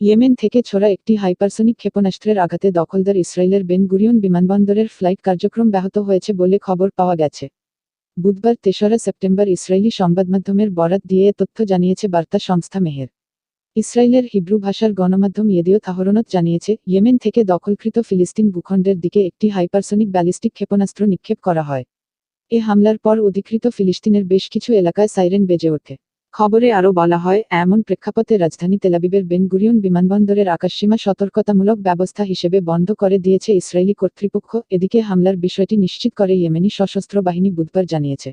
Yemen থেকে ছোড়া একটি হাইপারসোনিক ক্ষেপণাস্ত্রের আঘাতে দখলদার ইসরায়েলের বেন গুরিয়ন বিমানবন্দরের ফ্লাইট কার্যক্রম ব্যাহত হয়েছে বলে খবর পাওয়া গেছে। বুধবার তেসরা সেপ্টেম্বর ইসরায়েলি সংবাদমাধ্যমের বরাত দিয়ে এ তথ্য জানিয়েছে বার্তা সংস্থা মেহের। ইসরায়েলের হিব্রু ভাষার গণমাধ্যম ইয়েদিও তাহরনত জানিয়েছে, ইয়েমেন থেকে দখলকৃত ফিলিস্তিন ভূখণ্ডের দিকে একটি হাইপারসোনিক ব্যালিস্টিক ক্ষেপণাস্ত্র নিক্ষেপ করা হয়। এ হামলার পর অধিকৃত ফিলিস্তিনের বেশ কিছু এলাকায় সাইরেন বেজে ওঠে। খবরে আরও বলা হয়, এমন প্রেক্ষাপটে রাজধানী তেলাবিবের বেন গুরিয়ন বিমানবন্দরের আকাশসীমা সতর্কতামূলক ব্যবস্থা হিসেবে বন্ধ করে দিয়েছে ইসরায়েলি কর্তৃপক্ষ, এদিকে হামলার বিষয়টি নিশ্চিত করে ইয়েমেনি সশস্ত্র বাহিনী বুধবার জানিয়েছে।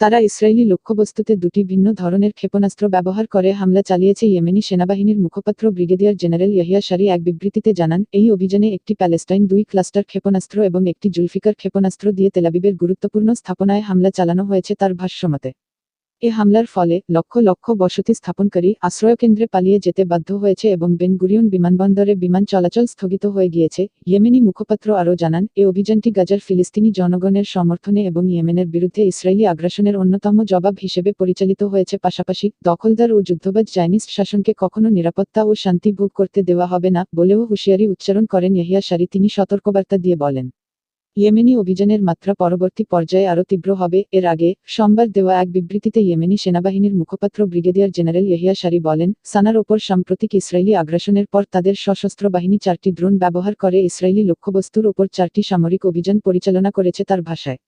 তারা ইসরায়েলি লক্ষ্যবস্তুতে দুটি ভিন্ন ধরনের ক্ষেপণাস্ত্র ব্যবহার করে হামলা চালিয়েছে ইয়েমেনি সেনাবাহিনীর মুখপাত্র ব্রিগেডিয়ার জেনারেল ইয়াহিয়া সারি এক বিবৃতিতে জানান, এই অভিযানে একটি প্যালেস্টাইন দুই ক্লাস্টার ক্ষেপণাস্ত্র এবং একটি জুলফিকার ক্ষেপণাস্ত্র দিয়ে তেলাবিবের গুরুত্বপূর্ণ স্থাপনায় হামলা চালানো হয়েছে তার ভাষ্যমতে। এ হামলার ফলে লক্ষ লক্ষ বসতি স্থাপনকারী আশ্রয়কেন্দ্রে পালিয়ে যেতে বাধ্য হয়েছে এবং বেনগুরিয়ন বিমানবন্দরে বিমান চলাচল স্থগিত হয়ে গিয়েছে, ইয়েমেনি মুখপাত্র আরও জানান, এ অভিযানটি গাজার ফিলিস্তিনি জনগণের সমর্থনে এবং ইয়েমেনের বিরুদ্ধে ইসরায়েলি আগ্রাসনের অন্যতম জবাব হিসেবে পরিচালিত হয়েছে, পাশাপাশি দখলদার ও যুদ্ধবাজ চাইনিজ শাসনকে কখনো নিরাপত্তা ও শান্তি ভোগ করতে দেওয়া হবে না বলেও হুঁশিয়ারি উচ্চারণ করেন ইয়াহিয়া সারি তিনি সতর্কবার্তা দিয়ে বলেন। ইয়েমেনি অভিযানের মাত্রা পরবর্তী পর্যায়ে আরও তীব্র হবে। এর আগে সোমবার দেওয়া এক বিবৃতিতে ইয়েমেনি সেনাবাহিনীর মুখপাত্র ব্রিগেডিয়ার জেনারেল ইহিয়া সারি বলেন, সানার ওপর সাম্প্রতিক ইসরায়েলি আগ্রাসনের পর তাদের সশস্ত্র বাহিনী চারটি ড্রোন ব্যবহার করে ইসরায়েলি লক্ষ্যবস্তুর ওপর চারটি সামরিক অভিযান পরিচালনা করেছে তার ভাষায়।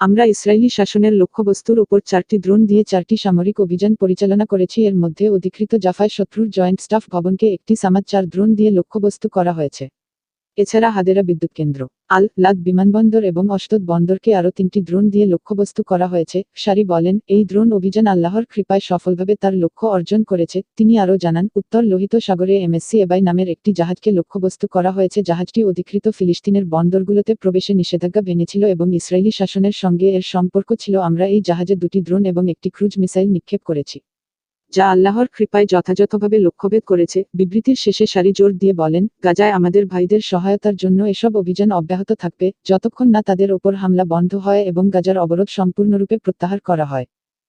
আমরা ইসরায়েলি শাসনের লক্ষ্যবস্তুর ওপর চারটি ড্রোন দিয়ে চারটি সামরিক অভিযান পরিচালনা করেছি। এর মধ্যে অধিকৃত জাফায় শত্রুর জয়েন্ট স্টাফ ভবনকে একটি সামাদ চার ড্রোন দিয়ে লক্ষ্যবস্তু করা হয়েছে। এছাড়া হাদেরা বিদ্যুৎ কেন্দ্র, আল লাদ বিমানবন্দর এবং অষ্টদ বন্দরকে আরও তিনটি ড্রোন দিয়ে লক্ষ্যবস্তু করা হয়েছে, সারি বলেন, এই ড্রোন অভিযান আল্লাহর কৃপায় সফলভাবে তার লক্ষ্য অর্জন করেছে, তিনি আরও জানান, উত্তর লোহিত সাগরে এমএসসি এবাই নামের একটি জাহাজকে লক্ষ্যবস্তু করা হয়েছে, জাহাজটি অধিকৃত ফিলিস্তিনের বন্দরগুলোতে প্রবেশে নিষেধাজ্ঞা ভেঙেছিল এবং ইসরায়েলি শাসনের সঙ্গে এর সম্পর্ক ছিল, আমরা এই জাহাজে দুটি ড্রোন এবং একটি ক্রুজ মিসাইল নিক্ষেপ করেছি। যা আল্লাহর কৃপায় যথাযথভাবে লক্ষ্যভেদ করেছে, বিবৃতির শেষে সারি জোর দিয়ে বলেন, গাজায় আমাদের ভাইদের সহায়তার জন্য এসব অভিযান অব্যাহত থাকবে, যতক্ষণ না তাদের ওপর হামলা বন্ধ হয় এবং গাজার অবরোধ সম্পূর্ণরূপে প্রত্যাহার করা হয়।